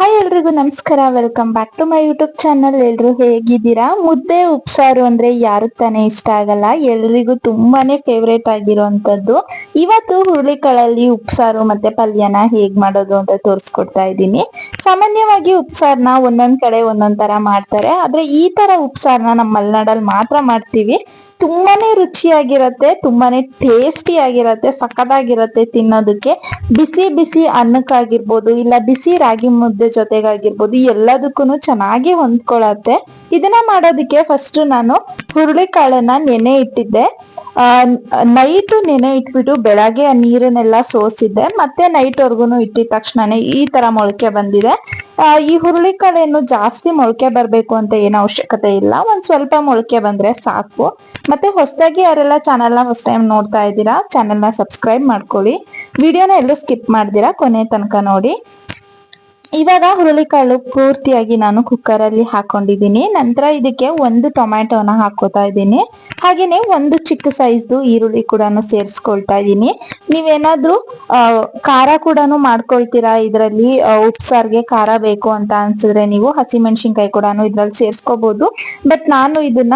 Hi ಎಲ್ರಿಗೂ ನಮಸ್ಕಾರ welcome back to my YouTube channel ಎಲ್ರು ಹೇಗಿದ್ದೀರಾ? ಮುದ್ದೆ, ಉಪ್ಸಾರು ಅಂದ್ರೆ ಯಾರು ತಾನೇ ಇಷ್ಟ ಆಗಲ್ಲ. ಎಲ್ರಿಗೂ ತುಂಬಾನೇ ಫೇವ್ರೇಟ್ ಆಗಿರುವಂತದ್ದು ಇವತ್ತು ಹುರುಳಿಕಾಳಲ್ಲಿ ಉಪ್ಸಾರು ಮತ್ತೆ ಪಲ್ಯನ ಹೇಗ್ ಮಾಡೋದು ಅಂತ ತೋರಿಸ್ಕೊಡ್ತಾ ಇದ್ದೀನಿ. ಸಾಮಾನ್ಯವಾಗಿ ಉಪ್ಸಾರ್ನ ಒಂದೊಂದ್ ಕಡೆ ಒಂದೊಂದ್ ತರ ಮಾಡ್ತಾರೆ. ಆದ್ರೆ ಈ ತರ ಉಪ್ಸಾರ್ನ ನಮ್ಮ ಮಲೆನಾಡಲ್ಲಿ ಮಾತ್ರ ಮಾಡ್ತೀವಿ. ತುಂಬಾನೇ ರುಚಿಯಾಗಿರತ್ತೆ, ತುಂಬಾನೇ ಟೇಸ್ಟಿ ಆಗಿರತ್ತೆ, ಸಖತ್ತಾಗಿರತ್ತೆ ತಿನ್ನೋದಕ್ಕೆ. ಬಿಸಿ ಬಿಸಿ ಅನ್ನಕ್ಕಾಗಿರ್ಬೋದು, ಇಲ್ಲ ಬಿಸಿ ರಾಗಿ ಮುದ್ದೆ ಜೊತೆಗಾಗಿರ್ಬೋದು ಎಲ್ಲದಕ್ಕೂ ಚೆನ್ನಾಗಿ ಹೊಂದ್ಕೊಳತ್ತೆ. ಇದನ್ನ ಮಾಡೋದಕ್ಕೆ ಫಸ್ಟ್ ನಾನು ಹುರುಳಿಕಾಳನ್ನ ನೆನೆ ಇಟ್ಟಿದ್ದೆ. ನೈಟ್ ನೆನೆ ಇಟ್ಬಿಟ್ಟು ಬೆಳಗ್ಗೆ ನೀರನ್ನೆಲ್ಲ ಸೋಸಿದ್ದೆ, ಮತ್ತೆ ನೈಟ್ ವರ್ಗುನು ಇಟ್ಟಿದ ತಕ್ಷಣನೇ ಈ ತರ ಮೊಳಕೆ ಬಂದಿದೆ. ಈ ಹುರುಳಿಕಾಳೇನು ಜಾಸ್ತಿ ಮೊಳಕೆ ಬರಬೇಕು ಅಂತ ಏನು ಅವಶ್ಯಕತೆ ಇಲ್ಲ, ಒಂದ್ ಸ್ವಲ್ಪ ಮೊಳಕೆ ಬಂದ್ರೆ ಸಾಕು. ಮತ್ತೆ ಹೊಸದಾಗಿ ಯಾರೆಲ್ಲ ಚಾನಲ್ನ ಫಸ್ಟ್ ಟೈಮ್ ನೋಡ್ತಾ ಇದ್ದೀರಾ, ಚಾನೆಲ್ನ ಸಬ್ಸ್ಕ್ರೈಬ್ ಮಾಡ್ಕೊಳ್ಳಿ. ವಿಡಿಯೋನ ಎಲ್ಲೂ ಸ್ಕಿಪ್ ಮಾಡ್ದಿರಾ, ಕೊನೆ ತನಕ ನೋಡಿ. ಇವಾಗ ಹುರುಳಿಕಾಳು ಪೂರ್ತಿಯಾಗಿ ನಾನು ಕುಕ್ಕರ್ ಅಲ್ಲಿ ಹಾಕೊಂಡಿದ್ದೀನಿ. ನಂತರ ಇದಕ್ಕೆ ಒಂದು ಟೊಮ್ಯಾಟೋನ ಹಾಕೋತಾ ಇದ್ದೀನಿ. ಹಾಗೇನೆ ಒಂದು ಚಿಕ್ಕ ಸೈಜ್ದು ಈರುಳ್ಳಿ ಕೂಡ ಸೇರಿಸ್ಕೊಳ್ತಾ ಇದ್ದೀನಿ. ನೀವೇನಾದ್ರೂ ಖಾರ ಕೂಡ ಮಾಡ್ಕೊಳ್ತೀರಾ? ಇದರಲ್ಲಿ ಉಪ್ಸಾರ್ಗೆ ಖಾರ ಬೇಕು ಅಂತ ಅನ್ಸಿದ್ರೆ ನೀವು ಹಸಿ ಮೆಣಸಿನ್ಕಾಯಿ ಕೂಡ ಇದ್ರಲ್ಲಿ ಸೇರಿಸ್ಕೋಬಹುದು ಬಟ್ ನಾನು ಇದನ್ನ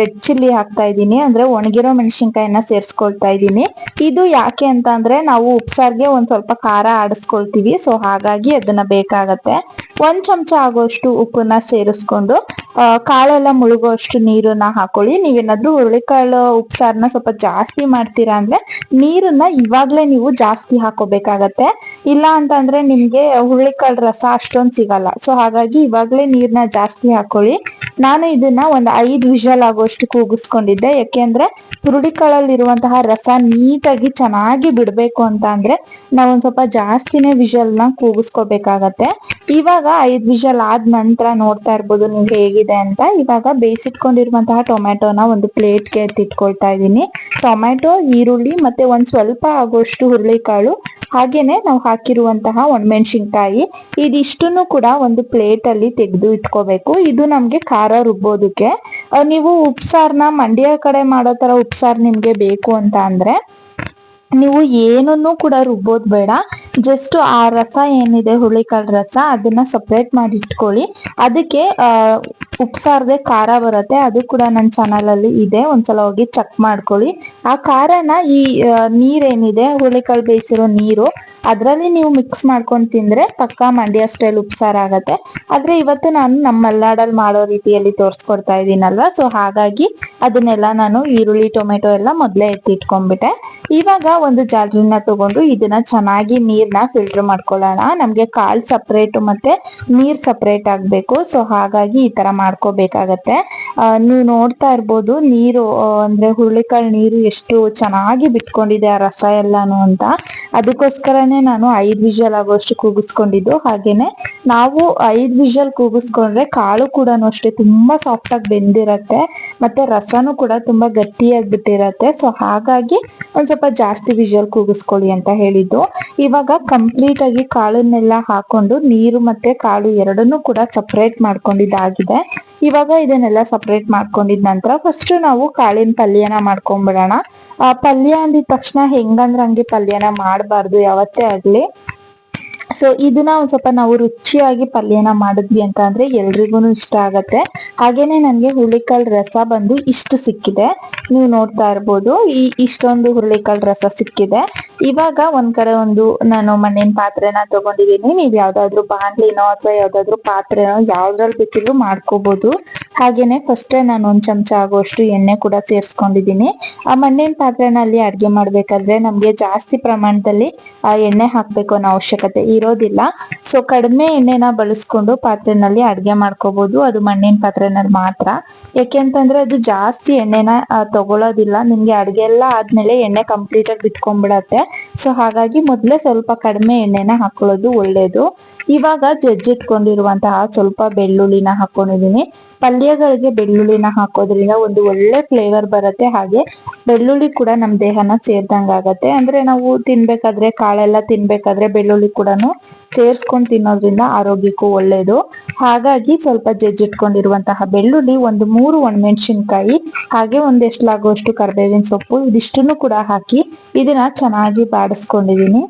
ರೆಡ್ ಚಿಲ್ಲಿ ಹಾಕ್ತಾ ಇದ್ದೀನಿ. ಅಂದ್ರೆ ಒಣಗಿರೋ ಮೆಣಸಿನ್ಕಾಯಿನ ಸೇರಿಸ್ಕೊಳ್ತಾ ಇದ್ದೀನಿ. ಇದು ಯಾಕೆ ಅಂತ ನಾವು ಉಪ್ಸಾರ್ಗೆ ಒಂದ್ ಸ್ವಲ್ಪ ಖಾರ ಆಡಿಸ್ಕೊಳ್ತೀವಿ. ಸೊ ಹಾಗಾಗಿ ಅದನ್ನ ಬೇಕಾ ಬೇಕಾಗತ್ತೆ. ಒಂದ್ ಚಮಚ ಆಗೋಷ್ಟು ಉಪ್ಪನ್ನ ಸೇರಿಸ್ಕೊಂಡು ಕಾಳೆಲ್ಲ ಮುಳುಗುವಷ್ಟು ನೀರನ್ನ ಹಾಕೊಳ್ಳಿ. ನೀವೇನಾದ್ರೂ ಹುರುಳಿಕಾಳು ಉಪ್ಸಾರನ್ನ ಸ್ವಲ್ಪ ಜಾಸ್ತಿ ಮಾಡ್ತೀರಾ ಅಂದ್ರೆ, ನೀರನ್ನ ಇವಾಗ್ಲೇ ನೀವು ಜಾಸ್ತಿ ಹಾಕೋಬೇಕಾಗತ್ತೆ. ಇಲ್ಲ ಅಂತಂದ್ರೆ ನಿಮ್ಗೆ ಹುರುಳಿಕಾಳು ರಸ ಅಷ್ಟೊಂದ್ ಸಿಗಲ್ಲ. ಸೊ ಹಾಗಾಗಿ ಇವಾಗ್ಲೇ ನೀರ್ನ ಜಾಸ್ತಿ ಹಾಕೊಳ್ಳಿ. ನಾನು ಇದನ್ನ ಒಂದು ಐದು ವಿಷಲ್ ಆಗೋಷ್ಟು ಕೂಗಿಸ್ಕೊಂಡಿದ್ದೆ ಯಾಕೆಂದ್ರೆ ಹುರುಳಿಕಾಳಲ್ಲಿರುವಂತಹ ರಸ ನೀಟಾಗಿ ಚೆನ್ನಾಗಿ ಬಿಡ್ಬೇಕು ಅಂತ ಅಂದ್ರೆ ನಾವ್ ಸ್ವಲ್ಪ ಜಾಸ್ತಿನೇ ವಿಷಲ್ನ ಕೂಗಿಸ್ಕೋಬೇಕಾಗತ್ತೆ. ಇವಾಗ ಐದು ವಿಷಲ್ ಆದ ನಂತರ ನೋಡ್ತಾ ಇರ್ಬೋದು ನೀವು ಹೇಗಿದೆ ಅಂತ. ಇವಾಗ ಬೇಯಿಸಿಟ್ಕೊಂಡಿರುವಂತಹ ಟೊಮ್ಯಾಟೋನ ಒಂದು ಪ್ಲೇಟ್ಗೆ ಎತ್ತಿಟ್ಕೊಳ್ತಾ ಇದ್ದೀನಿ. ಟೊಮ್ಯಾಟೊ, ಈರುಳ್ಳಿ ಮತ್ತೆ ಒಂದ್ ಸ್ವಲ್ಪ ಆಗುವಷ್ಟು ಹುರುಳಿಕಾಳು ಹಾಗೇನೆ ನಾವು ಹಾಕಿರುವಂತಹ ಒಣಮೆಣಸಿನ್ಕಾಯಿ ಇದಿಷ್ಟನ್ನು ಕೂಡ ಒಂದು ಪ್ಲೇಟ್ ಅಲ್ಲಿ ತೆಗೆದು ಇಟ್ಕೋಬೇಕು. ಇದು ನಮ್ಗೆ ಖಾರ ರುಬ್ಬೋದಕ್ಕೆ. ನೀವು ಉಪ್ಸಾರ್ನ ಮಂಡ್ಯ ಕಡೆ ಮಾಡೋ ತರ ಉಪ್ಸಾರ್ ನಿಮ್ಗೆ ಬೇಕು ಅಂತ ಅಂದ್ರೆ ನೀವು ಏನನ್ನು ಕೂಡ ರುಬ್ಬೋದು ಬೇಡ. ಜಸ್ಟ್ ಆ ರಸ ಏನಿದೆ ಹುಳಿಕಾಳು ರಸ ಅದನ್ನ ಸಪ್ರೇಟ್ ಮಾಡಿ ಇಟ್ಕೊಳ್ಳಿ. ಅದಕ್ಕೆ ಉಪ್ಸಾರ್ದೆ ಖಾರ ಬರುತ್ತೆ. ಅದು ಕೂಡ ನನ್ನ ಚಾನಲ್ ಅಲ್ಲಿ ಇದೆ. ಒಂದ್ಸಲ ಹೋಗಿ ಚೆಕ್ ಮಾಡ್ಕೊಳ್ಳಿ. ಆ ಖಾರನ ಈ ನೀರೇನಿದೆ? ಹುಳಿಕಾಳು ಬೇಯಿಸಿರೋ ನೀರು. ಅದರಲ್ಲಿ ನೀವು ಮಿಕ್ಸ್ ಮಾಡ್ಕೊಂಡು ತಿಂದ್ರೆ ಪಕ್ಕಾ ಮಂಡ್ಯ ಸ್ಟೈಲ್ ಉಪ್ಸಾರ ಆಗತ್ತೆ. ಆದ್ರೆ ಇವತ್ತು ನಾನು ನಮ್ಮ ಮಲ್ನಾಡಲ್ಲಿ ಮಾಡೋ ರೀತಿಯಲ್ಲಿ ತೋರಿಸ್ಕೊಡ್ತಾ ಇದ್ದೀನಲ್ವಾ ಸೊ ಹಾಗಾಗಿ ಅದನ್ನೆಲ್ಲ ನಾನು ಈರುಳ್ಳಿ, ಟೊಮೆಟೊ ಎಲ್ಲ ಮೊದಲೇ ಎತ್ತಿಟ್ಕೊಂಡ್ಬಿಟ್ಟೆ. ಇವಾಗ ಒಂದು ಜಾಲ್ರಿನ ತಗೊಂಡು ಇದನ್ನ ಚೆನ್ನಾಗಿ ನೀರ್ನ ಫಿಲ್ಟರ್ ಮಾಡ್ಕೊಳ್ಳೋಣ. ನಮ್ಗೆ ಕಾಳು ಸಪ್ರೇಟ್ ಮತ್ತೆ ನೀರ್ ಸಪ್ರೇಟ್ ಆಗ್ಬೇಕು. ಸೊ ಹಾಗಾಗಿ ಈ ತರ ಮಾಡ್ಕೋಬೇಕಾಗತ್ತೆ. ನೀವು ನೋಡ್ತಾ ಇರ್ಬೋದು ನೀರು ಅಂದ್ರೆ ಹುರುಳಿಕಾಳು ನೀರು ಎಷ್ಟು ಚೆನ್ನಾಗಿ ಬಿಟ್ಕೊಂಡಿದೆ ಆ ರಸ ಎಲ್ಲಾನು ಅಂತ. ಅದಕ್ಕೋಸ್ಕರನೇ ನಾನು ಐದ್ ವಿಷಲ್ ಆಗೋಷ್ಟು ಕೂಗಿಸ್ಕೊಂಡಿದ್ದು. ಹಾಗೇನೆ ನಾವು ಐದ್ ವಿಷಲ್ ಕೂಗಿಸ್ಕೊಂಡ್ರೆ ಕಾಳು ಕೂಡ ಅಷ್ಟೇ ತುಂಬಾ ಸಾಫ್ಟ್ ಆಗಿ ಬೆಂದಿರತ್ತೆ. ಮತ್ತೆ ರಸನು ಕೂಡ ತುಂಬಾ ಗಟ್ಟಿಯಾಗಿ ಬಿಟ್ಟಿರತ್ತೆ. ಸೊ ಹಾಗಾಗಿ ಒಂದ್ ಸ್ವಲ್ಪ ಜಾಸ್ತಿ ವಿಷಲ್ ಕೂಗಿಸ್ಕೊಳ್ಳಿ ಅಂತ ಹೇಳಿದ್ದು. ಇವಾಗ ಕಂಪ್ಲೀಟ್ ಆಗಿ ಕಾಳನ್ನೆಲ್ಲ ಹಾಕೊಂಡು ನೀರು ಮತ್ತೆ ಕಾಳು ಎರಡನ್ನೂ ಕೂಡ ಸಪ್ರೇಟ್ ಮಾಡ್ಕೊಂಡಿದ್ದಾಗಿದೆ. ಇವಾಗ ಇದನ್ನೆಲ್ಲ ಸಪ್ರೇಟ್ ಮಾಡ್ಕೊಂಡಿದ ನಂತರ ಫಸ್ಟ್ ನಾವು ಕಾಳಿನ ಪಲ್ಯನ ಮಾಡ್ಕೊಂಡ್ಬಿಡೋಣ ಆ ಪಲ್ಯ ಅಂದಿದ ತಕ್ಷಣ ಹೆಂಗಂದ್ರ ಹಂಗೆ ಪಲ್ಯನ ಮಾಡಬಾರ್ದು ಯಾವತ್ತೇ ಆಗ್ಲಿ. ಸೊ ಇದನ್ನ ಒಂದ್ ಸ್ವಲ್ಪ ನಾವು ರುಚಿಯಾಗಿ ಪಲ್ಯನ ಮಾಡಿದ್ವಿ ಅಂತ ಅಂದ್ರೆ ಎಲ್ರಿಗೂ ಇಷ್ಟ ಆಗತ್ತೆ. ಹಾಗೇನೆ ನನ್ಗೆ ಹುರುಳಿಕಾಳು ರಸ ಬಂದು ಇಷ್ಟು ಸಿಕ್ಕಿದೆ. ನೀವು ನೋಡ್ತಾ ಇರ್ಬೋದು, ಈ ಇಷ್ಟೊಂದು ಹುರುಳಿಕಾಳು ರಸ ಸಿಕ್ಕಿದೆ. ಇವಾಗ ಒಂದ್ ಕಡೆ ಒಂದು ನಾನು ಮಣ್ಣಿನ ಪಾತ್ರೆನ ತಗೊಂಡಿದೀನಿ. ನೀವ್ ಯಾವ್ದಾದ್ರು ಬಾಂಡ್ಲಿನೋ ಅಥವಾ ಯಾವ್ದಾದ್ರು ಪಾತ್ರೆನೋ ಯಾವ್ದ್ರಲ್ಲಿ ಬೇಕಿದ್ರು ಮಾಡ್ಕೋಬಹುದು ಹಾಗೇನೆ ಫಸ್ಟ್ ನಾನು ಒಂದ್ ಚಮಚ ಆಗುವಷ್ಟು ಎಣ್ಣೆ ಕೂಡ ಸೇರ್ಸ್ಕೊಂಡಿದೀನಿ. ಆ ಮಣ್ಣಿನ ಪಾತ್ರೆನಲ್ಲಿ ಅಡ್ಗೆ ಮಾಡ್ಬೇಕಾದ್ರೆ ನಮ್ಗೆ ಜಾಸ್ತಿ ಪ್ರಮಾಣದಲ್ಲಿ ಆ ಎಣ್ಣೆ ಹಾಕ್ಬೇಕು ಅನ್ನೋ ಅವಶ್ಯಕತೆ ಇರೋದಿಲ್ಲ. ಸೊ ಕಡಿಮೆ ಎಣ್ಣೆನ ಬಳಸ್ಕೊಂಡು ಪಾತ್ರೆನಲ್ಲಿ ಅಡ್ಗೆ ಮಾಡ್ಕೋಬಹುದು ಅದು ಮಣ್ಣಿನ ಪಾತ್ರೆನಲ್ಲಿ ಮಾತ್ರ. ಯಾಕೆಂತಂದ್ರೆ ಅದು ಜಾಸ್ತಿ ಎಣ್ಣೆನ ತಗೊಳ್ಳೋದಿಲ್ಲ ನಿಮ್ಗೆ ಅಡ್ಗೆ ಎಲ್ಲ ಆದ್ಮೇಲೆ ಎಣ್ಣೆ ಕಂಪ್ಲೀಟ್ ಆಗಿ ಬಿಟ್ಕೊಂಡ್ಬಿಡತ್ತೆ. ಸೊ ಹಾಗಾಗಿ ಮೊದಲೇ ಸ್ವಲ್ಪ ಕಡಿಮೆ ಎಣ್ಣೆನ ಹಾಕೊಳ್ಳೋದು ಒಳ್ಳೇದು. ಇವಾಗ ಜಜ್ಜಿಟ್ಕೊಂಡಿರುವಂತಹ ಸ್ವಲ್ಪ ಬೆಳ್ಳುಳ್ಳಿನ ಹಾಕೊಂಡಿದೀನಿ. ಪಲ್ಯಗಳಿಗೆ ಬೆಳ್ಳುಳ್ಳಿನ ಹಾಕೋದ್ರಿಂದ ಒಂದು ಒಳ್ಳೆ ಫ್ಲೇವರ್ ಬರುತ್ತೆ. ಹಾಗೆ ಬೆಳ್ಳುಳ್ಳಿ ಕೂಡ ನಮ್ ದೇಹನ ಸೇರ್ದಂಗ ಆಗತ್ತೆ. ಅಂದ್ರೆ ನಾವು ತಿನ್ಬೇಕಾದ್ರೆ ಕಾಳೆಲ್ಲ ತಿನ್ಬೇಕಾದ್ರೆ ಬೆಳ್ಳುಳ್ಳಿ ಕೂಡ ಸೇರ್ಸ್ಕೊಂಡ್ ತಿನ್ನೋದ್ರಿಂದ ಆರೋಗ್ಯಕ್ಕೂ ಒಳ್ಳೇದು. ಹಾಗಾಗಿ ಸ್ವಲ್ಪ ಜಜ್ಜಿಟ್ಕೊಂಡಿರುವಂತಹ ಬೆಳ್ಳುಳ್ಳಿ ಒಂದು ಮೂರು ಒಣಮೆಣಸಿನ್ಕಾಯಿ, ಹಾಗೆ ಒಂದೆಷ್ಟಾಗುವಷ್ಟು ಕರ್ಬೇವಿನ ಸೊಪ್ಪು, ಇದಿಷ್ಟನ್ನು ಕೂಡ ಹಾಕಿ ಇದನ್ನ ಚೆನ್ನಾಗಿ ಬಾಡಿಸ್ಕೊಂಡಿದೀನಿ.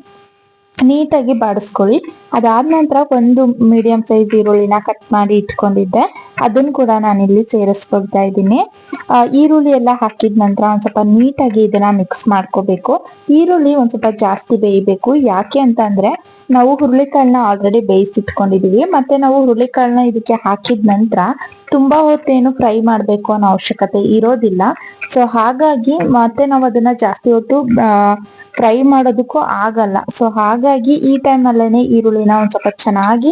ನೀಟಾಗಿ ಬಾಡಿಸ್ಕೊಳ್ಳಿ. ಅದಾದ ನಂತರ ಒಂದು ಮೀಡಿಯಂ ಸೈಜ್ ಈರುಳ್ಳಿನ ಕಟ್ ಮಾಡಿ ಇಟ್ಕೊಂಡಿದ್ದೆ. ಅದನ್ನು ಕೂಡ ನಾನಿಲ್ಲಿ ಸೇರಿಸ್ಕೊಳ್ತಾ ಇದ್ದೀನಿ. ಈರುಳ್ಳಿ ಎಲ್ಲ ಹಾಕಿದ ನಂತರ ಒಂದು ಸ್ವಲ್ಪ ನೀಟಾಗಿ ಇದನ್ನ ಮಿಕ್ಸ್ ಮಾಡ್ಕೋಬೇಕು. ಈರುಳ್ಳಿ ಒಂದ್ ಸ್ವಲ್ಪ ಜಾಸ್ತಿ ಬೇಯಬೇಕು. ಯಾಕೆ ಅಂತ ಅಂದ್ರೆ ನಾವು ಹುರುಳಿಕಾಳನ್ನ ಆಲ್ರೆಡಿ ಬೇಯಿಸಿಟ್ಕೊಂಡಿದೀವಿ ಮತ್ತೆ ನಾವು ಹುರುಳಿಕಾಳನ್ನ ಇದಕ್ಕೆ ಹಾಕಿದ ನಂತರ ತುಂಬಾ ಹೊತ್ತೇನು ಫ್ರೈ ಮಾಡ್ಬೇಕು ಅನ್ನೋ ಅವಶ್ಯಕತೆ ಇರೋದಿಲ್ಲ. ಸೊ ಹಾಗಾಗಿ ಮತ್ತೆ ನಾವು ಅದನ್ನ ಜಾಸ್ತಿ ಹೊತ್ತು ಫ್ರೈ ಮಾಡೋದಕ್ಕೂ ಆಗಲ್ಲ. ಸೊ ಹಾಗಾಗಿ ಈ ಟೈಮ್ ಅಲ್ಲೇನೆ ಈರುಳ್ಳಿನ ಒಂದ್ ಸ್ವಲ್ಪ ಚೆನ್ನಾಗಿ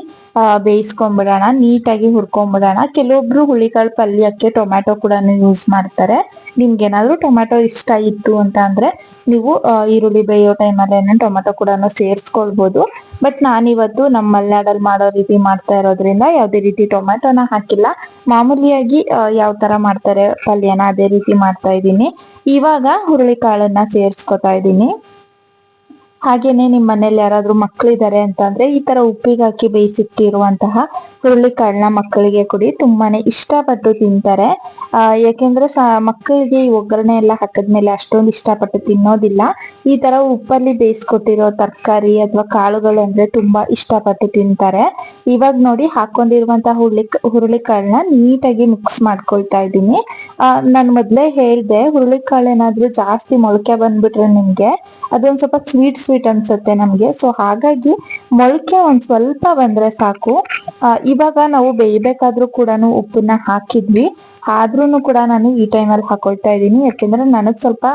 ಬೇಯಿಸ್ಕೊಂಡ್ಬಿಡೋಣ ನೀಟಾಗಿ ಹುರ್ಕೊಂಡ್ಬಿಡೋಣ ಕೆಲವೊಬ್ರು ಹುಳಿಕಾಳು ಪಲ್ಯಕ್ಕೆ ಟೊಮ್ಯಾಟೊ ಕೂಡ ಯೂಸ್ ಮಾಡ್ತಾರೆ. ನಿಮ್ಗೆ ಏನಾದ್ರು ಟೊಮ್ಯಾಟೊ ಇಷ್ಟ ಇತ್ತು ಅಂತ ಅಂದ್ರೆ ನೀವು ಈರುಳ್ಳಿ ಬೇಯೋ ಟೈಮಲ್ಲಿ ಟೊಮ್ಯಾಟೊ ಕೂಡ ಸೇರಿಸ್ಕೊಳ್ಬಹುದು ಬಟ್ ನಾನಿವತ್ತು ನಮ್ಮ ಮಲೆನಾಡಲ್ಲಿ ಮಾಡೋ ರೀತಿ ಮಾಡ್ತಾ ಇರೋದ್ರಿಂದ ಯಾವ್ದೇ ರೀತಿ ಟೊಮ್ಯಾಟೊನ ಹಾಕಿಲ್ಲ. ಮಾಮೂಲಿಯಾಗಿ ಯಾವ ತರ ಮಾಡ್ತಾರೆ ಪಲ್ಯನ ಅದೇ ರೀತಿ ಮಾಡ್ತಾ ಇದ್ದೀನಿ. ಇವಾಗ ಹುರುಳಿಕಾಳನ್ನ ಸೇರಿಸ್ಕೊತಾ ಇದ್ದೀನಿ. ಹಾಗೇನೆ ನಿಮ್ ಮನೇಲಿ ಯಾರಾದ್ರೂ ಮಕ್ಕಳಿದ್ದಾರೆ ಅಂತಂದ್ರೆ ಈ ತರ ಉಪ್ಪಿಗೆ ಹಾಕಿ ಬೇಯಿಸಿಟ್ಟಿರುವಂತಹ ಹುರುಳಿಕಾಳನ್ನ ಮಕ್ಕಳಿಗೆ ಕೊಡಿ. ತುಂಬಾನೇ ಇಷ್ಟಪಟ್ಟು ತಿಂತಾರೆ. ಆ, ಯಾಕೆಂದ್ರೆ ಮಕ್ಕಳಿಗೆ ಈ ಒಗ್ಗರಣೆ ಎಲ್ಲ ಹಾಕದ್ಮೇಲೆ ಅಷ್ಟೊಂದು ಇಷ್ಟಪಟ್ಟು ತಿನ್ನೋದಿಲ್ಲ. ಈ ತರ ಉಪ್ಪಲ್ಲಿ ಬೇಯಿಸ್ಕೊಟ್ಟಿರೋ ತರಕಾರಿ ಅಥವಾ ಕಾಳುಗಳು ಅಂದ್ರೆ ತುಂಬಾ ಇಷ್ಟಪಟ್ಟು ತಿಂತಾರೆ. ಇವಾಗ ನೋಡಿ ಹಾಕೊಂಡಿರುವಂತಹ ಹುರುಳಿ, ಹುರುಳಿಕಾಳನ್ನ ನೀಟಾಗಿ ಮಿಕ್ಸ್ ಮಾಡ್ಕೊಳ್ತಾ ಇದ್ದೀನಿ. ಆ, ನಾನು ಮೊದ್ಲೇ ಹೇಳ್ದೆ ಹುರುಳಿಕಾಳು ಏನಾದ್ರೂ ಜಾಸ್ತಿ ಮೊಳಕೆ ಬಂದ್ಬಿಟ್ರೆ ನಿಮ್ಗೆ ಅದೊಂದ್ ಸ್ವಲ್ಪ ಸ್ವೀಟ್ ಸ್ವೀಟ್ ಅನ್ಸುತ್ತೆ ನಮ್ಗೆ. ಸೊ ಹಾಗಾಗಿ ಮೊಳಕೆ ಒಂದ್ ಸ್ವಲ್ಪ ಬಂದ್ರೆ ಸಾಕು. ಇವಾಗ ನಾವು ಬೇಯ್ಬೇಕಾದ್ರೂ ಕೂಡ ಉಪ್ಪನ್ನ ಹಾಕಿದ್ವಿ. ಆದ್ರೂನು ಕೂಡ ನಾನು ಈ ಟೈಮಲ್ಲಿ ಹಾಕೊಳ್ತಾ ಇದ್ದೀನಿ. ಯಾಕೆಂದ್ರೆ ನನಗ್ ಸ್ವಲ್ಪ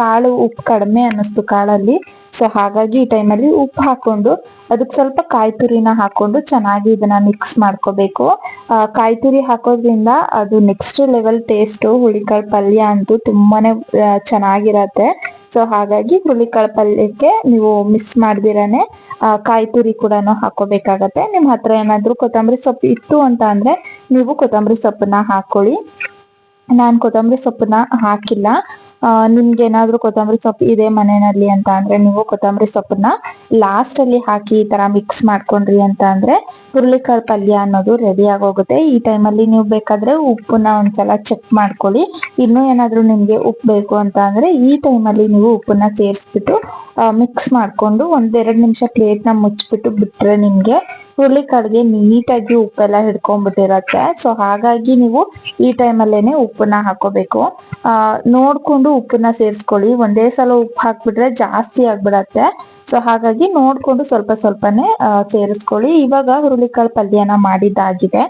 ಕಾಳು ಉಪ್ಪು ಕಡಿಮೆ ಅನ್ನಿಸ್ತು ಕಾಳಲ್ಲಿ. ಸೊ ಹಾಗಾಗಿ ಈ ಟೈಮಲ್ಲಿ ಉಪ್ಪು ಹಾಕೊಂಡು ಅದಕ್ಕೆ ಸ್ವಲ್ಪ ಕಾಯಿ ತುರಿನ ಹಾಕೊಂಡು ಚೆನ್ನಾಗಿ ಇದನ್ನ ಮಿಕ್ಸ್ ಮಾಡ್ಕೋಬೇಕು. ಕಾಯಿ ತುರಿ ಹಾಕೋದ್ರಿಂದ ಅದು ನೆಕ್ಸ್ಟ್ ಲೆವೆಲ್ ಟೇಸ್ಟ್ ಹುಳಿಕಾಳು ಪಲ್ಯ ಅಂತೂ ತುಂಬಾನೇ ಚೆನ್ನಾಗಿರತ್ತೆ. ಸೊ ಹಾಗಾಗಿ ಹುರುಳಿಕಾಳು ಪಲ್ಯಕ್ಕೆ ನೀವು ಮಿಸ್ ಮಾಡ್ದಿರಾನೆ ಕಾಯಿ ತುರಿ ಕೂಡ ಹಾಕೋಬೇಕಾಗತ್ತೆ. ನಿಮ್ ಹತ್ರ ಏನಾದ್ರು ಕೊತ್ತಂಬರಿ ಸೊಪ್ಪು ಇತ್ತು ಅಂತ ಅಂದ್ರೆ ನೀವು ಕೊತ್ತಂಬರಿ ಸೊಪ್ಪನ್ನ ಹಾಕೊಳ್ಳಿ. ನಾನ್ ಕೊತ್ತಂಬರಿ ಸೊಪ್ಪನ್ನ ಹಾಕಿಲ್ಲ. ನಿಮ್ಗೆ ಏನಾದ್ರು ಕೊತ್ತಂಬರಿ ಸೊಪ್ಪು ಇದೆ ಮನೆಯಲ್ಲಿ ಅಂತ ಅಂದ್ರೆ ನೀವು ಕೊತ್ತಂಬರಿ ಸೊಪ್ಪನ್ನ ಲಾಸ್ಟ್ ಅಲ್ಲಿ ಹಾಕಿ ಈ ತರ ಮಿಕ್ಸ್ ಮಾಡ್ಕೊಂಡ್ರಿ ಅಂತ ಅಂದ್ರೆ ಹುರುಳಿಕಾಳು ಪಲ್ಯ ಅನ್ನೋದು ರೆಡಿ ಆಗೋಗುತ್ತೆ. ಈ ಟೈಮಲ್ಲಿ ನೀವು ಬೇಕಾದ್ರೆ ಉಪ್ಪನ್ನ ಒಂದ್ಸಲ ಚೆಕ್ ಮಾಡ್ಕೊಳ್ಳಿ. ಇನ್ನು ಏನಾದ್ರು ನಿಮ್ಗೆ ಉಪ್ಪು ಬೇಕು ಅಂತ ಅಂದ್ರೆ ಈ ಟೈಮಲ್ಲಿ ನೀವು ಉಪ್ಪನ್ನ ಸೇರಿಸ್ಬಿಟ್ಟು ಮಿಕ್ಸ್ ಮಾಡ್ಕೊಂಡು ಒಂದೆರಡು ನಿಮಿಷ ಪ್ಲೇಟ್ನ ಮುಚ್ಚಿಬಿಟ್ಟು ಬಿಟ್ರೆ ನಿಮ್ಗೆ ಹುರುಳಿಕಾಳಿಗೆ ನೀಟಾಗಿ ಉಪ್ಪೆಲ್ಲ ಹಿಡ್ಕೊಂಡ್ಬಿಟ್ಟಿರತ್ತೆ. ಸೊ ಹಾಗಾಗಿ ನೀವು ಈ ಟೈಮಲ್ಲೇನೆ ಉಪ್ಪನ್ನ ಹಾಕೋಬೇಕು. ಆ, ನೋಡ್ಕೊಂಡು ಉಪ್ಪನ್ನ ಸೇರಿಸ್ಕೊಳ್ಳಿ. ಒಂದೇ ಸಲ ಉಪ್ಪು ಹಾಕ್ಬಿಟ್ರೆ ಜಾಸ್ತಿ ಆಗ್ಬಿಡತ್ತೆ. ಸೊ ಹಾಗಾಗಿ ನೋಡ್ಕೊಂಡು ಸ್ವಲ್ಪ ಸ್ವಲ್ಪನೇ ಸೇರಿಸ್ಕೊಳ್ಳಿ. ಇವಾಗ ಹುರುಳಿಕಾಳು ಪಲ್ಯನ ಮಾಡಿದ್ದಾಗಿದೆ.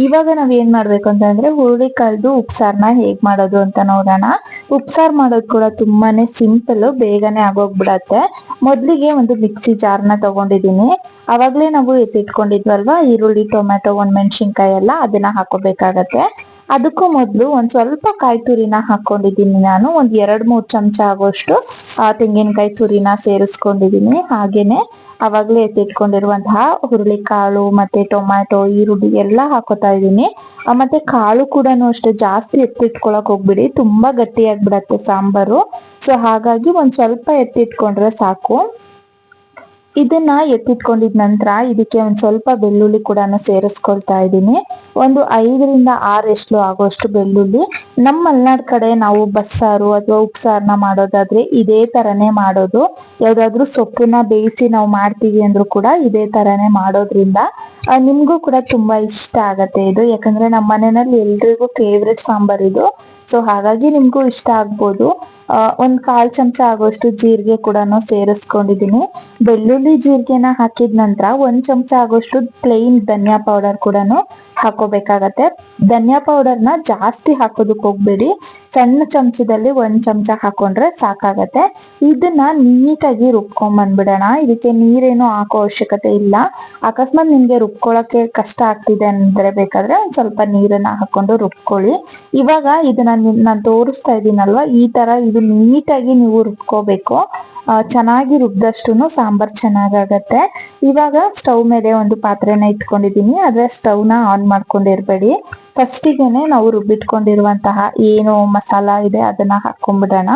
ಇವಾಗ ನಾವ್ ಏನ್ ಮಾಡ್ಬೇಕು ಅಂತಂದ್ರೆ ಹುರುಳಿ ಕಳ್ದು ಉಪ್ಸಾರ್ನ ಹೇಗ್ ಮಾಡೋದು ಅಂತ ನೋಡೋಣ. ಉಪ್ಸಾರ್ ಮಾಡೋದು ಕೂಡ ತುಂಬಾನೇ ಸಿಂಪಲ್ ಬೇಗನೆ ಆಗೋಗ್ಬಿಡತ್ತೆ. ಮೊದ್ಲಿಗೆ ಒಂದು ಮಿಕ್ಸಿ ಜಾರ್ನ ತಗೊಂಡಿದೀನಿ. ಅವಾಗ್ಲೇ ನಾವು ಎತ್ತಿಟ್ಕೊಂಡಿದ್ವಲ್ವಾ ಈರುಳ್ಳಿ, ಟೊಮ್ಯಾಟೊ ಮೆಣಸಿನ್ಕಾಯಿ ಎಲ್ಲ ಅದನ್ನ ಹಾಕೋಬೇಕಾಗತ್ತೆ. ಅದಕ್ಕೂ ಮೊದಲು ಒಂದ್ ಸ್ವಲ್ಪ ಕಾಯಿ ತುರಿನ ಹಾಕೊಂಡಿದ್ದೀನಿ ನಾನು. ಒಂದ್ ಎರಡ್ ಮೂರ್ ಚಮಚ ಆಗೋಷ್ಟು, ಆ ತೆಂಗಿನಕಾಯಿ ತುರಿನ ಸೇರಿಸ್ಕೊಂಡಿದೀನಿ. ಹಾಗೇನೆ ಅವಾಗ್ಲೇ ಎತ್ತಿಟ್ಕೊಂಡಿರುವಂತಹ ಹುರುಳಿಕಾಳು ಮತ್ತೆ ಟೊಮ್ಯಾಟೊ, ಈರುಳ್ಳಿ ಎಲ್ಲ ಹಾಕೋತಾ ಇದ್ದೀನಿ. ಮತ್ತೆ ಕಾಳು ಕೂಡ ಅಷ್ಟೇ ಜಾಸ್ತಿ ಎತ್ತಿಟ್ಕೊಳಕ್ ಹೋಗ್ಬಿಡಿ. ತುಂಬಾ ಗಟ್ಟಿಯಾಗ್ಬಿಡತ್ತೆ ಸಾಂಬಾರು. ಸೊ ಹಾಗಾಗಿ ಒಂದ್ ಸ್ವಲ್ಪ ಎತ್ತಿಟ್ಕೊಂಡ್ರೆ ಸಾಕು. ಇದನ್ನ ಎತ್ತಿಟ್ಕೊಂಡಿದ ನಂತರ ಇದಕ್ಕೆ ಒಂದ್ ಸ್ವಲ್ಪ ಬೆಳ್ಳುಳ್ಳಿ ಕೂಡ ಸೇರಿಸ್ಕೊಳ್ತಾ ಇದ್ದೀನಿ. ಒಂದು ಐದರಿಂದ ಆರು ಎಷ್ಟು ಆಗೋಷ್ಟು ಬೆಳ್ಳುಳ್ಳಿ. ನಮ್ಮ ಮಲ್ನಾಡ್ ಕಡೆ ನಾವು ಬಸ್ಸಾರು ಅಥವಾ ಉಪ್ಸಾರನ ಮಾಡೋದಾದ್ರೆ ಇದೇ ತರನೇ ಮಾಡೋದು. ಯಾವ್ದಾದ್ರು ಸೊಪ್ಪನ್ನ ಬೇಯಿಸಿ ನಾವು ಮಾಡ್ತೀವಿ ಅಂದ್ರೂ ಕೂಡ ಇದೇ ತರನೇ ಮಾಡೋದ್ರಿಂದ ನಿಮ್ಗೂ ಕೂಡ ತುಂಬಾ ಇಷ್ಟ ಆಗತ್ತೆ ಇದು. ಯಾಕಂದ್ರೆ ನಮ್ಮ ಮನೆಯಲ್ಲಿ ಎಲ್ರಿಗೂ ಫೇವ್ರೆಟ್ ಸಾಂಬಾರ್ ಇದು. ಸೊ ಹಾಗಾಗಿ ನಿಮ್ಗೂ ಇಷ್ಟ ಆಗ್ಬೋದು. ಒಂದ್ ಕಾಲ್ ಚಮಚ ಆಗೋಷ್ಟು ಜೀರಿಗೆ ಕೂಡ ಸೇರಿಸ್ಕೊಂಡಿದೀನಿ ಬೆಳ್ಳುಳ್ಳಿ ಜೀರಿಗೆನ ಹಾಕಿದ ನಂತರ ಒಂದ್ ಚಮಚ ಆಗೋಷ್ಟು ಪ್ಲೈನ್ ಧನಿಯಾ ಪೌಡರ್ ಕೂಡ ಹಾಕೋಬೇಕಾಗತ್ತೆ. ಧನಿಯಾ ಪೌಡರ್ನ ಜಾಸ್ತಿ ಹಾಕೋದಕ್ ಹೋಗ್ಬೇಡಿ. ಸಣ್ಣ ಚಮಚದಲ್ಲಿ ಒಂದ್ ಚಮಚ ಹಾಕೊಂಡ್ರೆ ಸಾಕಾಗತ್ತೆ. ಇದನ್ನ ನೀಟಾಗಿ ರುಬ್ಕೊಂಡ್ ಬಂದ್ಬಿಡೋಣ. ಇದಕ್ಕೆ ನೀರೇನು ಹಾಕೋ ಅವಶ್ಯಕತೆ ಇಲ್ಲ. ಅಕಸ್ಮಾತ್ ನಿಮ್ಗೆ ರುಬ್ಕೊಳಕ್ಕೆ ಕಷ್ಟ ಆಗ್ತಿದೆ ಅಂದ್ರೆ ಬೇಕಾದ್ರೆ ಒಂದ್ ಸ್ವಲ್ಪ ನೀರನ್ನ ಹಾಕೊಂಡು ರುಬ್ಕೊಳ್ಳಿ. ಇವಾಗ ಇದನ್ನ ನಾನು ತೋರಿಸ್ತಾ ಇದ್ದೀನಲ್ವಾ ಈ ತರ ಇದು ನೀಟಾಗಿ ನೀವು ರುಬ್ಕೋಬೇಕು. ಚೆನ್ನಾಗಿ ರುಬ್ದಷ್ಟು ಸಾಂಬಾರ್ ಚೆನ್ನಾಗಾಗತ್ತೆ. ಇವಾಗ ಸ್ಟವ್ ಮೇಲೆ ಒಂದು ಪಾತ್ರೆನ ಇಟ್ಕೊಂಡಿದೀನಿ ಆದ್ರೆ ಸ್ಟವ್ನ ಆನ್ ಮಾಡ್ಕೊಂಡಿರ್ಬೇಡಿ. ಫಸ್ಟಿಗೆನೆ ನಾವು ರುಬ್ಬಿಟ್ಕೊಂಡಿರುವಂತಹ ಏನು ಮಸಾಲ ಇದೆ ಅದನ್ನ ಹಾಕೊಂಡ್ಬಿಡೋಣ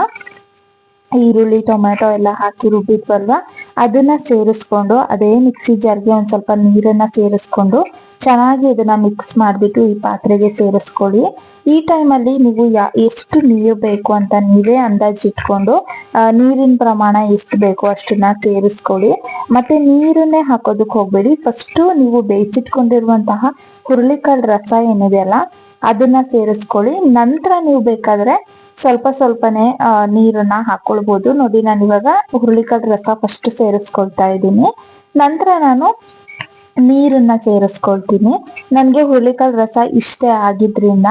ಈರುಳ್ಳಿ ಟೊಮೆಟೊ ಎಲ್ಲ ಹಾಕಿ ರುಬ್ಬಿದ್ವಲ್ವಾ? ಅದನ್ನ ಸೇರಿಸ್ಕೊಂಡು, ಅದೇ ಮಿಕ್ಸಿ ಜಾರ್ಗೆ ಒಂದ್ ಸ್ವಲ್ಪ ನೀರನ್ನ ಸೇರಿಸ್ಕೊಂಡು, ಚೆನ್ನಾಗಿ ಅದನ್ನ ಮಿಕ್ಸ್ ಮಾಡ್ಬಿಟ್ಟು ಈ ಪಾತ್ರೆಗೆ ಸೇರಿಸ್ಕೊಳ್ಳಿ. ಈ ಟೈಮಲ್ಲಿ ನೀವು ಯಾ, ಎಷ್ಟು ನೀರು ಬೇಕು ಅಂತ ನೀವೇ ಅಂದಾಜಿಟ್ಕೊಂಡು ನೀರಿನ ಪ್ರಮಾಣ ಎಷ್ಟು ಬೇಕು ಅಷ್ಟನ್ನ ಸೇರಿಸ್ಕೊಳ್ಳಿ. ಮತ್ತೆ ನೀರನ್ನೇ ಹಾಕೋದಕ್ಕೆ ಹೋಗ್ಬೇಡಿ. ಫಸ್ಟು ನೀವು ಬೇಯಿಸಿಟ್ಕೊಂಡಿರುವಂತಹ ಹುರುಳಿಕಾಳು ರಸ ಏನಿದೆಯಲ್ಲ, ಅದನ್ನ ಸೇರಿಸ್ಕೊಳ್ಳಿ. ನಂತರ ನೀವು ಬೇಕಾದ್ರೆ ಸ್ವಲ್ಪ ಸ್ವಲ್ಪನೇ ನೀರನ್ನ ಹಾಕೊಳ್ಬಹುದು ನೋಡಿ, ನಾನು ಇವಾಗ ಹುರುಳಿಕಾಳು ರಸ ಫಸ್ಟ್ ಸೇರಿಸ್ಕೊಳ್ತಾ ಇದ್ದೀನಿ. ನಂತರ ನಾನು ನೀರನ್ನ ಸೇರಿಸ್ಕೊಳ್ತೀನಿ. ನನಗೆ ಹುರುಳಿಕಾಳು ರಸ ಇಷ್ಟ ಆಗಿದ್ರಿಂದ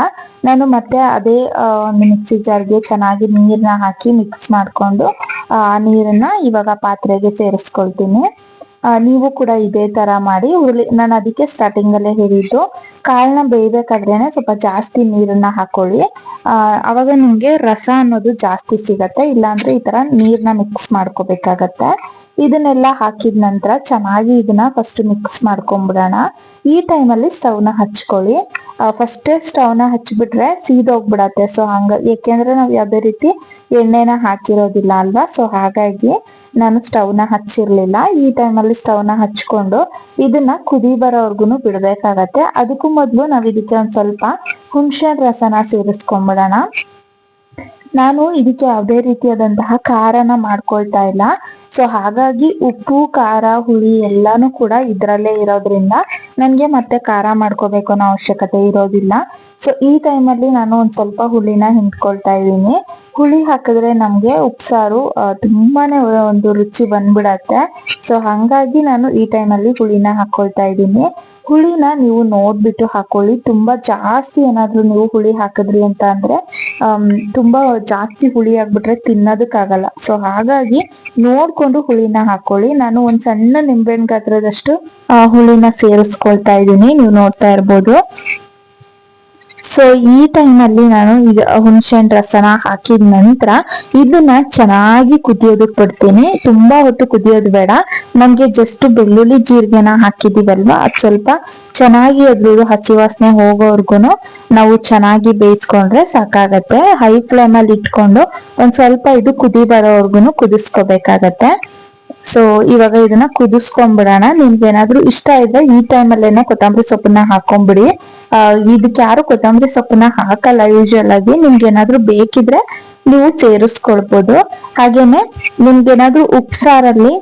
ನಾನು ಮತ್ತೆ ಅದೇ ಒಂದು ಮಿಕ್ಸಿ ಜಾರ್ಗೆ ಚೆನ್ನಾಗಿ ನೀರನ್ನ ಹಾಕಿ ಮಿಕ್ಸ್ ಮಾಡಿಕೊಂಡು, ಆ, ನೀರನ್ನ ಇವಾಗ ಪಾತ್ರೆಗೆ ಸೇರಿಸ್ಕೊಳ್ತೀನಿ. ನೀವು ಕೂಡ ಇದೇ ತರ ಮಾಡಿ ಹುರುಳಿ ನಾನು ಅದಕ್ಕೆ ಸ್ಟಾರ್ಟಿಂಗ್ ಅಲ್ಲೇ ಹೇಳಿದ್ದು. ಕಾಳನ್ನ ಬೇಯಬೇಕಾದ್ರೇನೆ ಸ್ವಲ್ಪ ಜಾಸ್ತಿ ನೀರನ್ನ ಹಾಕೊಳ್ಳಿ. ಅವಾಗ ನಿಮ್ಗೆ ರಸ ಅನ್ನೋದು ಜಾಸ್ತಿ ಸಿಗತ್ತೆ, ಇಲ್ಲಾಂದ್ರೆ ಈ ತರ ನೀರ್ನ ಮಿಕ್ಸ್ ಮಾಡ್ಕೋಬೇಕಾಗತ್ತೆ. ಇದನ್ನೆಲ್ಲ ಹಾಕಿದ ನಂತರ ಚೆನ್ನಾಗಿ ಇದನ್ನ ಫಸ್ಟ್ ಮಿಕ್ಸ್ ಮಾಡ್ಕೊಂಡ್ಬಿಡೋಣ ಈ ಟೈಮಲ್ಲಿ ಸ್ಟವ್ನ ಹಚ್ಕೊಳ್ಳಿ. ಫಸ್ಟ್ ಸ್ಟವ್ನ ಹಚ್ಬಿಟ್ರೆ ಸೀದೋಗ್ಬಿಡತ್ತೆ. ಸೊ ಹಂಗ ಯಾಕೆಂದ್ರೆ ನಾವು ಯಾವ್ದೇ ರೀತಿ ಎಣ್ಣೆನ ಹಾಕಿರೋದಿಲ್ಲ ಅಲ್ವಾ? ಸೊ ಹಾಗಾಗಿ ನಾನು ಸ್ಟವ್ನ ಹಚ್ಚಿರ್ಲಿಲ್ಲ. ಈ ಟೈಮಲ್ಲಿ ಸ್ಟವ್ನ ಹಚ್ಕೊಂಡು ಇದನ್ನ ಕುದಿ ಬರೋವರ್ಗು ಬಿಡ್ಬೇಕಾಗತ್ತೆ. ಅದಕ್ಕೂ ಮೊದಲು ನಾವ್ ಇದಕ್ಕೆ ಒಂದ್ ಸ್ವಲ್ಪ ಹುಣಸೆ ರಸನ ಸೇರಿಸ್ಕೊಂಡ್ಬಿಡೋಣ ನಾನು ಇದಕ್ಕೆ ಯಾವುದೇ ರೀತಿಯಾದಂತಹ ಖಾರನ ಮಾಡ್ಕೊಳ್ತಾ ಇಲ್ಲ. ಸೊ ಹಾಗಾಗಿ ಉಪ್ಪು, ಖಾರ, ಹುಳಿ ಎಲ್ಲಾನು ಕೂಡ ಇದ್ರಲ್ಲೇ ಇರೋದ್ರಿಂದ ನನಗೆ ಮತ್ತೆ ಖಾರ ಮಾಡ್ಕೋಬೇಕು ಅನ್ನೋ ಅವಶ್ಯಕತೆ ಇರೋದಿಲ್ಲ. ಸೊ ಈ ಟೈಮಲ್ಲಿ ನಾನು ಒಂದ್ ಸ್ವಲ್ಪ ಹುಳಿನ ಹಿಂಡ್ಕೊಳ್ತಾ ಇದ್ದೀನಿ. ಹುಳಿ ಹಾಕಿದ್ರೆ ನಮ್ಗೆ ಉಪ್ಸಾರು ತುಂಬಾನೇ ಒಂದು ರುಚಿ ಬಂದ್ಬಿಡತ್ತೆ. ಸೊ ಹಂಗಾಗಿ ನಾನು ಈ ಟೈಮಲ್ಲಿ ಹುಳಿನ ಹಾಕೊಳ್ತಾ ಇದ್ದೀನಿ. ಹುಳಿನ ನೀವು ನೋಡ್ಬಿಟ್ಟು ಹಾಕೊಳ್ಳಿ. ತುಂಬಾ ಜಾಸ್ತಿ ಏನಾದ್ರು ನೀವು ಹುಳಿ ಹಾಕಿದ್ರಿ ಅಂತ ಅಂದ್ರೆ ತುಂಬಾ ಜಾಸ್ತಿ ಹುಳಿ ಆಗ್ಬಿಟ್ರೆ ತಿನ್ನೋದಕ್ಕಾಗಲ್ಲ. ಸೊ ಹಾಗಾಗಿ ನೋಡ್ಕೊಂಡು ಹುಳಿನ ಹಾಕೊಳ್ಳಿ. ನಾನು ಒಂದ್ ಸಣ್ಣ ನಿಂಬೆಹಣ್ಣು ಗಾತ್ರದಷ್ಟು ಹುಳಿನ ಸೇರಿಸ್ಕೊಳ್ತಾ ಇದ್ದೀನಿ. ನೀವು ನೋಡ್ತಾ ಇರ್ಬೋದು. ಸೊ ಈ ಟೈಮಲ್ಲಿ ನಾನು ಇದು ಹುಣಸೆಹಣ್ಣು ರಸನ ಹಾಕಿದ ನಂತರ ಇದನ್ನ ಚೆನ್ನಾಗಿ ಕುದಿಯೋದು ಬಿಡ್ತೀನಿ. ತುಂಬಾ ಹೊತ್ತು ಕುದಿಯೋದು ಬೇಡ. ನಮ್ಗೆ ಜಸ್ಟ್ ಬೆಳ್ಳುಳ್ಳಿ ಜೀರಿಗೆನ ಹಾಕಿದೀವಲ್ವಾ? ಅದ್ ಸ್ವಲ್ಪ ಚೆನ್ನಾಗಿ ಅದ್ರದ್ದು ಹಸಿ ವಾಸನೆ ಹೋಗೋವರ್ಗು ನಾವು ಚೆನ್ನಾಗಿ ಬೇಯಿಸ್ಕೊಂಡ್ರೆ ಸಾಕಾಗತ್ತೆ. ಹೈ ಫ್ಲೇಮ್ ಅಲ್ಲಿ ಇಟ್ಕೊಂಡು ಒಂದ್ ಸ್ವಲ್ಪ ಇದು ಕುದಿ ಬರೋವರ್ಗುನು ಕುದಿಸ್ಕೋಬೇಕಾಗತ್ತೆ. ಸೊ ಇವಾಗ ಇದನ್ನ ಕುದಿಸ್ಕೊಂಡ್ಬಿಡೋಣ. ನಿಮ್ಗೆ ಏನಾದ್ರೂ ಇಷ್ಟ ಇದ್ರೆ ಈ ಟೈಮಲ್ಲೇನೆ ಕೊತ್ತಂಬರಿ ಸೊಪ್ಪನ್ನ ಹಾಕೊಂಡ್ಬಿಡಿ. ಇದಕ್ಕೆ ಯಾರು ಕೊತ್ತಂಬರಿ ಸೊಪ್ಪನ್ನ ಹಾಕಲ್ಲ ಯೂಶಲ್ ಆಗಿ. ನಿಮ್ಗೆ ಏನಾದ್ರು ಬೇಕಿದ್ರೆ ನೀವು ಸೇರಿಸ್ಕೊಳ್ಬೋದು. ಹಾಗೇನೆ ನಿಮ್ಗೆ ಏನಾದ್ರು ಉಪ್ಸಾರಲ್ಲಿ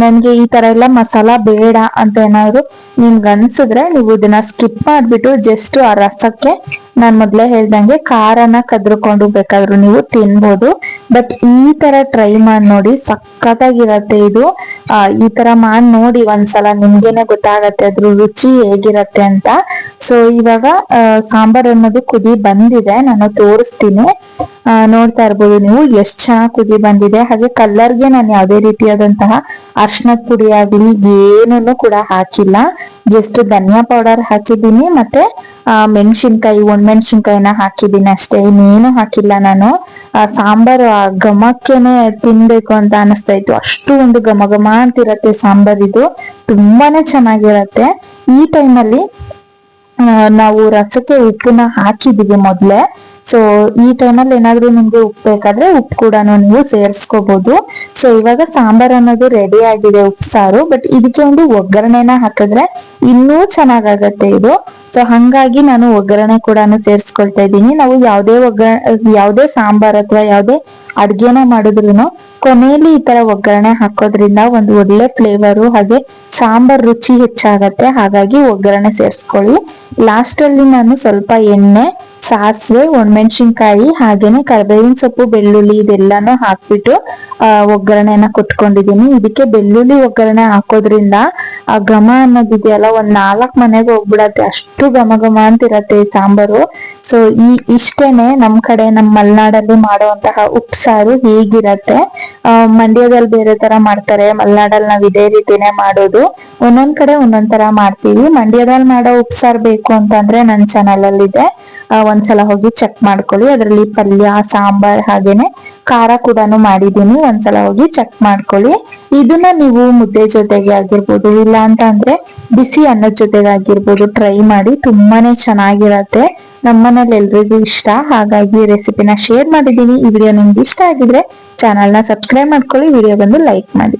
ನನ್ಗೆ ಈ ತರ ಎಲ್ಲ ಮಸಾಲ ಬೇಡ ಅಂತ ಏನಾದ್ರು ನಿಮ್ಗೆ ಅನ್ಸಿದ್ರೆ ನೀವು ಇದನ್ನ ಸ್ಕಿಪ್ ಮಾಡ್ಬಿಟ್ಟು ಜಸ್ಟ್ ಆ ರಸಕ್ಕೆ ನಾನ್ ಮೊದ್ಲೇ ಹೇಳ್ದಂಗೆ ಖಾರನ ಕದ್ರಕೊಂಡು ಬೇಕಾದ್ರೂ ನೀವು ತಿನ್ಬೋದು. ಬಟ್ ಈ ತರ ಟ್ರೈ ಮಾಡಿ ನೋಡಿ, ಸಖತ್ತಾಗಿರತ್ತೆ ಇದು. ಈ ತರ ಮಾಡಿ ನೋಡಿ ಒಂದ್ಸಲ ನಿಮ್ಗೇನೆ ಗೊತ್ತಾಗತ್ತೆ, ಅದ್ರ ರುಚಿ ಹೇಗಿರತ್ತೆ ಅಂತ. ಸೊ ಇವಾಗ ಸಾಂಬಾರ್ ಅನ್ನೋದು ಕುದಿ ಬಂದಿದೆ, ನಾನು ತೋರಿಸ್ತೀನಿ. ನೋಡ್ತಾ ಇರ್ಬೋದು ನೀವು, ಎಷ್ಟ್ ಚೆನ್ನಾಗಿ ಕುದಿ ಬಂದಿದೆ. ಹಾಗೆ ಕಲ್ಲರ್ಗೆ ನಾನು ಯಾವುದೇ ರೀತಿಯಾದಂತಹ ಅರ್ಶನದ ಪುಡಿ ಆಗ್ಲಿ ಏನನ್ನು ಕೂಡ ಹಾಕಿಲ್ಲ. ಜಸ್ಟ್ ಧನಿಯಾ ಪೌಡರ್ ಹಾಕಿದ್ದೀನಿ, ಮತ್ತೆ ಮೆಣಸಿನ್ಕಾಯಿ ಒಣಮೆಣಸಿನ್ಕಾಯಿನ ಹಾಕಿದ್ದೀನಿ ಅಷ್ಟೇ. ಇನ್ನೇನು ಹಾಕಿಲ್ಲ ನಾನು. ಆ, ಸಾಂಬಾರು ಆ ಘಮಕ್ಕೆನೆ ತಿನ್ಬೇಕು ಅಂತ ಅನಿಸ್ತಾ ಇತ್ತು. ಅಷ್ಟು ಒಂದು ಘಮ ಘಮ ಅಂತಿರತ್ತೆ ಸಾಂಬಾರ್ ಇದು. ತುಂಬಾನೇ ಚೆನ್ನಾಗಿರತ್ತೆ. ಈ ಟೈಮಲ್ಲಿ ನಾವು ರಸಕ್ಕೆ ಉಪ್ಪನ್ನ ಹಾಕಿದೀವಿ ಮೊದ್ಲೇ. ಸೊ ಈ ಟೈಮಲ್ಲಿ ಏನಾದ್ರೂ ನಿಮ್ಗೆ ಉಪ್ಪು ಬೇಕಾದ್ರೆ ಉಪ್ಪು ಕೂಡ ನೀವು ಸೇರಿಸ್ಕೋಬಹುದು ಸೊ ಇವಾಗ ಸಾಂಬಾರ್ ಅನ್ನೋದು ರೆಡಿ ಆಗಿದೆ ಉಪ್ಸಾರು ಸಾರು ಬಟ್ ಇದಕ್ಕೆ ಒಂದು ಒಗ್ಗರಣೆನ ಹಾಕಿದ್ರೆ ಇನ್ನೂ ಚೆನ್ನಾಗಾಗತ್ತೆ ಇದು. ಸೊ ಹಂಗಾಗಿ ನಾನು ಒಗ್ಗರಣೆ ಕೂಡ ಸೇರಿಸ್ಕೊಳ್ತಾ ಇದ್ದೀನಿ. ನಾವು ಯಾವ್ದೇ ಒಗ್ಗರಣೆ ಯಾವುದೇ ಸಾಂಬಾರ್ ಅಥವಾ ಯಾವ್ದೇ ಅಡ್ಗೆನ ಮಾಡಿದ್ರು ಕೊನೆಯಲ್ಲಿ ಈ ತರ ಒಗ್ಗರಣೆ ಹಾಕೋದ್ರಿಂದ ಒಂದು ಒಳ್ಳೆ ಫ್ಲೇವರು ಹಾಗೆ ಸಾಂಬಾರ್ ರುಚಿ ಹೆಚ್ಚಾಗತ್ತೆ. ಹಾಗಾಗಿ ಒಗ್ಗರಣೆ ಸೇರಿಸ್ಕೊಳ್ಳಿ. ಲಾಸ್ಟ್ ಅಲ್ಲಿ ನಾನು ಸ್ವಲ್ಪ ಎಣ್ಣೆ ಸಾಸಿವೆ, ಒಣಮೆಣಸಿನ್ಕಾಯಿ, ಹಾಗೇನೆ ಕರ್ಬೇವಿನ ಸೊಪ್ಪು, ಬೆಳ್ಳುಳ್ಳಿ ಇದೆಲ್ಲಾನು ಹಾಕ್ಬಿಟ್ಟು ಒಗ್ಗರಣೆನ ಕೊಟ್ಕೊಂಡಿದೀನಿ. ಇದಕ್ಕೆ ಬೆಳ್ಳುಳ್ಳಿ ಒಗ್ಗರಣೆ ಹಾಕೋದ್ರಿಂದ ಆ ಘಮ ಅನ್ನೋದಿದೆಯಲ್ಲ, ಒಂದ್ ನಾಲ್ಕ್ ಮನೆಗೆ ಹೋಗ್ಬಿಡತ್ತೆ. ಅಷ್ಟು ಘಮ ಘಮ ಅಂತಿರತ್ತೆ ಈ ಸಾಂಬಾರು. ಸೊ ಈ ಇಷ್ಟೇನೆ ನಮ್ ಕಡೆ ನಮ್ಮ ಮಲೆನಾಡಲ್ಲಿ ಮಾಡುವಂತಹ ಉಪ್ಸಾರು ಹೇಗಿರತ್ತೆ? ಮಂಡ್ಯದಲ್ಲಿ ಬೇರೆ ತರ ಮಾಡ್ತಾರೆ ಮಲೆನಾಡಲ್ಲಿ ನಾವ್ ಇದೇ ರೀತಿನೇ ಮಾಡೋದು. ಒಂದೊಂದ್ ಕಡೆ ಒಂದೊಂದ್ ತರ ಮಾಡ್ತೀವಿ. ಮಂಡ್ಯದಲ್ಲಿ ಮಾಡೋ ಉಪ್ಸಾರು ಬೇಕು ಅಂತಂದ್ರೆ ನನ್ ಚಾನಲ್ ಅಲ್ಲಿ ಇದೆ ಒಂದ್ಸಲ ಹೋಗಿ ಚೆಕ್ ಮಾಡ್ಕೊಳ್ಳಿ. ಅದರಲ್ಲಿ ಪಲ್ಯ, ಸಾಂಬಾರ್ ಹಾಗೇನೆ ಖಾರ ಕೂಡ ಮಾಡಿದೀನಿ ಒಂದ್ಸಲ ಹೋಗಿ ಚೆಕ್ ಮಾಡ್ಕೊಳ್ಳಿ. ಇದನ್ನ ನೀವು ಮುದ್ದೆ ಜೊತೆಗೆ ಆಗಿರ್ಬೋದು ಇಲ್ಲ ಅಂತ ಅಂದ್ರೆ ಬಿಸಿ ಅನ್ನದ ಜೊತೆಗೆ ಆಗಿರ್ಬೋದು ಟ್ರೈ ಮಾಡಿ ತುಂಬಾನೇ ಚೆನ್ನಾಗಿರತ್ತೆ. ನಮ್ಮನೇಲಿ ಎಲ್ರಿಗೂ ಇಷ್ಟ. ಹಾಗಾಗಿ ರೆಸಿಪಿನ ಶೇರ್ ಮಾಡಿದ್ದೀನಿ. ಈ ವಿಡಿಯೋ ನಿಮ್ಗೆ ಇಷ್ಟ ಆಗಿದ್ರೆ ಚಾನಲ್ನ ಸಬ್ಸ್ಕ್ರೈಬ್ ಮಾಡ್ಕೊಳ್ಳಿ. ವಿಡಿಯೋ ಬಂದು ಲೈಕ್ ಮಾಡಿ.